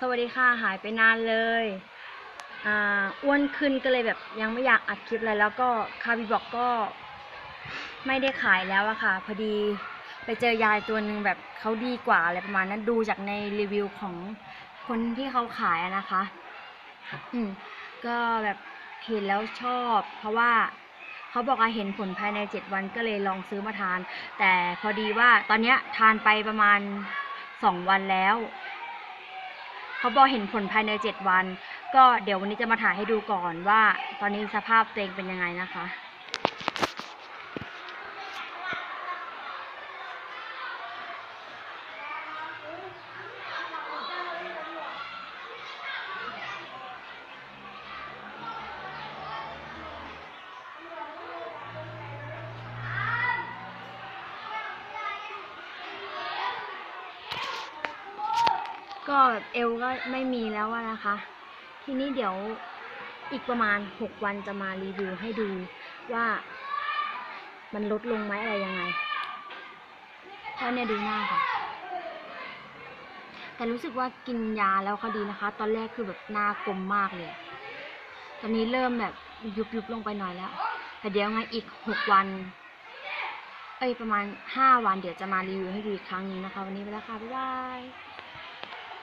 สวัสดีค่ะหายไปนานเลยอ่าอ้วนขึ้นก็เลยแบบยังไม่อยากอัดคลิปอะไรแล้วก็คาบิบอกก็ไม่ได้ขายแล้วอะค่ะ พอดีไปเจอยายตัวหนึ่งแบบเขาดีกว่าอะไรประมาณนั้นดูจากในรีวิวของคนที่เขาขายนะคะ อืมก็แบบเห็นแล้วชอบ เพราะว่าเขาบอกว่าเห็นผลภายในเจ็ดวันก็เลยลองซื้อมาทาน แต่พอดีว่าตอนเนี้ยทานไปประมาณสองวันแล้ว เขาบอกเห็นผลภายในเจ็ดวัน ก็เดี๋ยววันนี้จะมาถ่ายให้ดูก่อนว่า ตอนนี้สภาพตัวเองเป็นยังไงนะคะ ก็แบบเอวก็ไม่มีแล้วนะคะ ทีนี้เดี๋ยวอีกประมาณหกวันจะมารีวิวให้ดูว่า มันลดลงไหมอะไรยังไงเพราะเนี่ยดูหน้าค่ะ แต่รู้สึกว่ากินยาแล้วเขาดีนะคะ ตอนแรกคือแบบหน้ากลมมากเลย ตอนนี้เริ่มแบบยุบยุบๆลงไปหน่อยแล้ว แต่เดี๋ยวไงอีกหกวัน เอ้ยประมาณห้าวันเดี๋ยวจะมารีวิวให้ดูอีกครั้งหนึงนะคะ วันนี้ไปแล้วค่ะ บ๊ายบาย